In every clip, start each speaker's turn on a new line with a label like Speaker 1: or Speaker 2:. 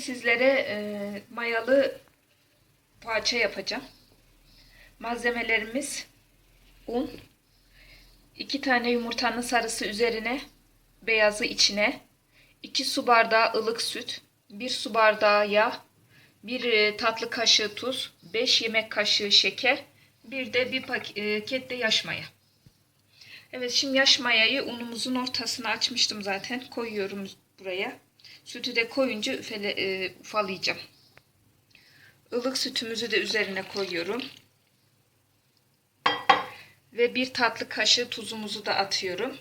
Speaker 1: sizlere e, mayalı poğaça yapacağım. Malzemelerimiz un, 2 tane yumurtanın sarısı üzerine, beyazı içine, 2 su bardağı ılık süt, 1 su bardağı yağ, 1 tatlı kaşığı tuz, 5 yemek kaşığı şeker, bir de bir paket de yaş maya. Evet şimdi yaş mayayı unumuzun ortasına açmıştım zaten. Koyuyorum buraya. Sütü de koyunca üfele, e, ufalayacağım. Ilık sütümüzü de üzerine koyuyorum. Ve bir tatlı kaşığı tuzumuzu da atıyorum.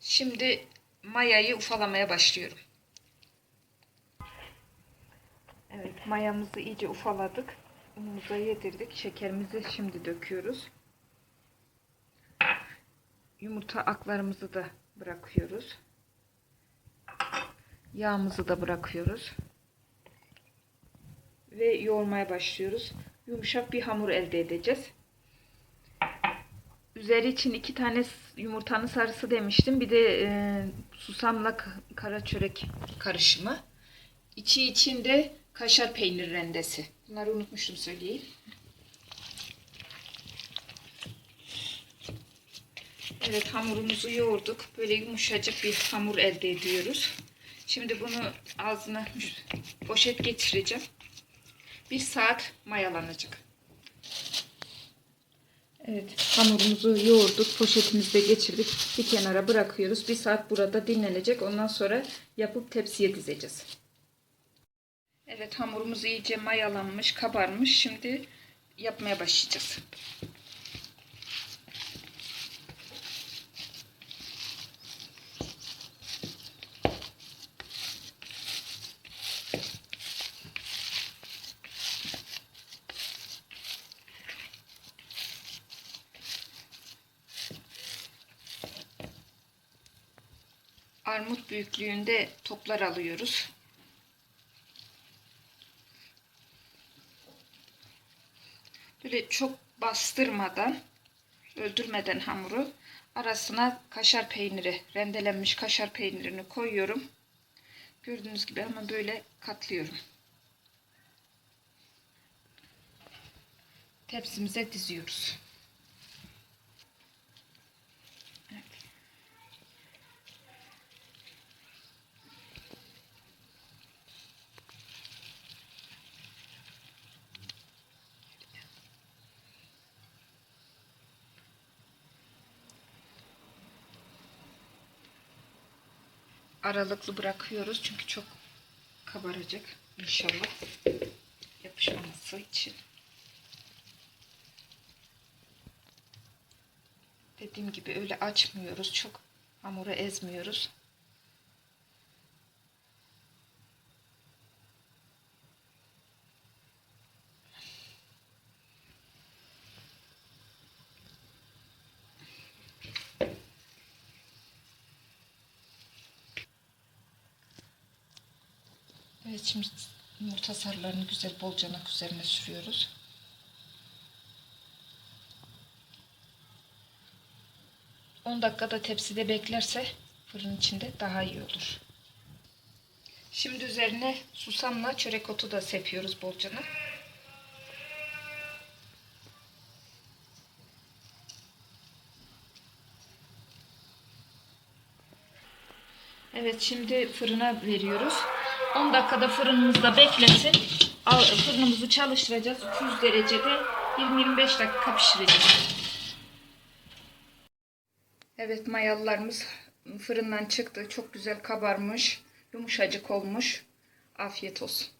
Speaker 1: Şimdi mayayı ufalamaya başlıyorum. Evet mayamızı iyice ufaladık. Unumuza yedirdik. Şekerimizi şimdi döküyoruz. Yumurta aklarımızı da bırakıyoruz. Yağımızı da bırakıyoruz. Ve yoğurmaya başlıyoruz. Yumuşak bir hamur elde edeceğiz. Üzeri için iki tane yumurtanın sarısı demiştim. Bir de e, susamla kara çörek karışımı. İçi için de kaşar peynir rendesi. Bunları unutmuştum söyleyeyim. Evet hamurumuzu yoğurduk. Böyle yumuşacık bir hamur elde ediyoruz. Şimdi bunu ağzına poşet geçireceğim. Bir saat mayalanacak. Evet hamurumuzu yoğurduk. Poşetimizde geçirdik. Bir kenara bırakıyoruz. Bir saat burada dinlenecek. Ondan sonra yapıp tepsiye dizeceğiz. Evet hamurumuz iyice mayalanmış, kabarmış. Şimdi yapmaya başlayacağız. Armut büyüklüğünde toplar alıyoruz. Böyle çok bastırmadan, öldürmeden hamuru arasına kaşar peyniri, rendelenmiş kaşar peynirini koyuyorum. Gördüğünüz gibi ama böyle katlıyorum. Tepsimize diziyoruz. Aralıklı bırakıyoruz çünkü çok kabaracak inşallah yapışmaması için. Dediğim gibi öyle açmıyoruz çok hamuru ezmiyoruz. Şimdi yumurta sarılarını güzel bolcanak üzerine sürüyoruz. On dakikada tepside beklerse fırın içinde daha iyi olur. Şimdi üzerine susamla çörek otu da sepiyoruz bolcanak. Evet şimdi fırına veriyoruz. 10 dakikada fırınımızda beklesin. Fırınımızı çalıştıracağız. 200 derecede 20-25 dakika pişireceğiz. Evet mayalılarımız fırından çıktı. Çok güzel kabarmış. Yumuşacık olmuş. Afiyet olsun.